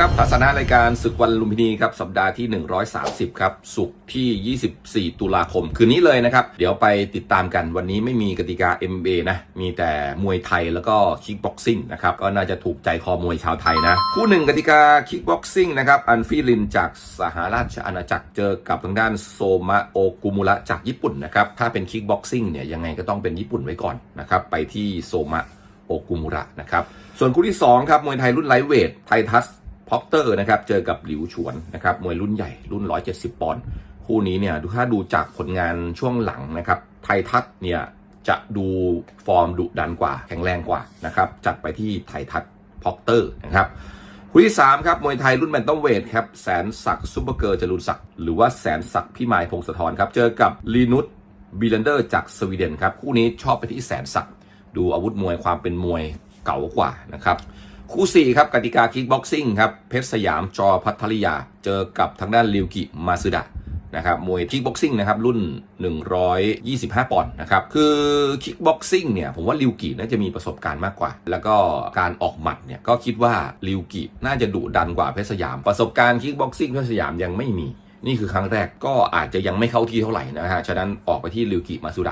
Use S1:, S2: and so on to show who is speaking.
S1: ครับทัศนะรายการศึกวันลุมพินีครับสัปดาห์ที่ 130 ครับสุกร์ที่ 24 ตุลาคม คืนนี้เลยนะครับ เดี๋ยวไปติดตามกันวันนี้ไม่มีกติกา MMA นะ มีแต่มวยไทยแล้วก็คิกบ็อกซิ่งนะครับ ก็น่าจะถูกใจคอมวยชาวไทยนะ คู่หนึ่งกติกาคิกบ็อกซิ่งนะครับ อันฟิลินจากสหราชอาณาจักรเจอกับทางด้านโซมะโอกุมุระจากญี่ปุ่นนะครับถ้าเป็นคิกบ็อกซิ่งเนี่ยยังไงก็ต้องเป็นญี่ปุ่นไว้ก่อนนะครับไปที่โซมะโอกุมุระนะครับส่วนคู่ที่2ครับมวยไทยรุ่นไลท์เวทไททัส พ็อกเตอร์นะครับเจอกับหลิวฉวนนะครับมวยรุ่นใหญ่รุ่น 170 ปอนด์คู่นี้เนี่ยดูถ้าดูจากผลงานช่วงหลังนะครับไททัสเนี่ยจะดูฟอร์มดุดันกว่า แข็งแรงกว่านะครับจัดไปที่ไททัสพ็อกเตอร์นะครับคู่ที่ 3 ครับ มวยไทยรุ่นแบนตัมเวทครับ แสนศักดิ์ซุปเปอร์เกิร์จรุนศักดิ์หรือว่าแสนศักดิ์พี่มายพงศธรครับ เจอกับลีนุสบีเลนเดอร์จากสวีเดนครับ คู่นี้ชอบไปที่แสนศักดิ์ดูอาวุธมวยความเป็นมวยเก่ากว่านะครับ คู่4ครับกติกาคิกบ็อกซิ่งครับเพชรสยามจอพัทริยา เจอกับทางด้านริวกิมาซึดะนะครับมวยคิกบ็อกซิ่งนะครับรุ่น 125 ปอนด์นะครับคือคิกบ็อกซิ่งเนี่ยผมว่าริวกิน่าจะมีประสบการณ์มากกว่า แล้วก็การออกหมัดเนี่ยก็คิดว่าริวกิน่าจะดุดันกว่าเพชรสยาม ประสบการณ์คิกบ็อกซิ่งเพชรสยามยังไม่มี นี่คือครั้งแรกก็อาจจะยังไม่เข้าที่เท่าไหร่นะฮะฉะนั้นออกไปที่ริวกิมาซึดะ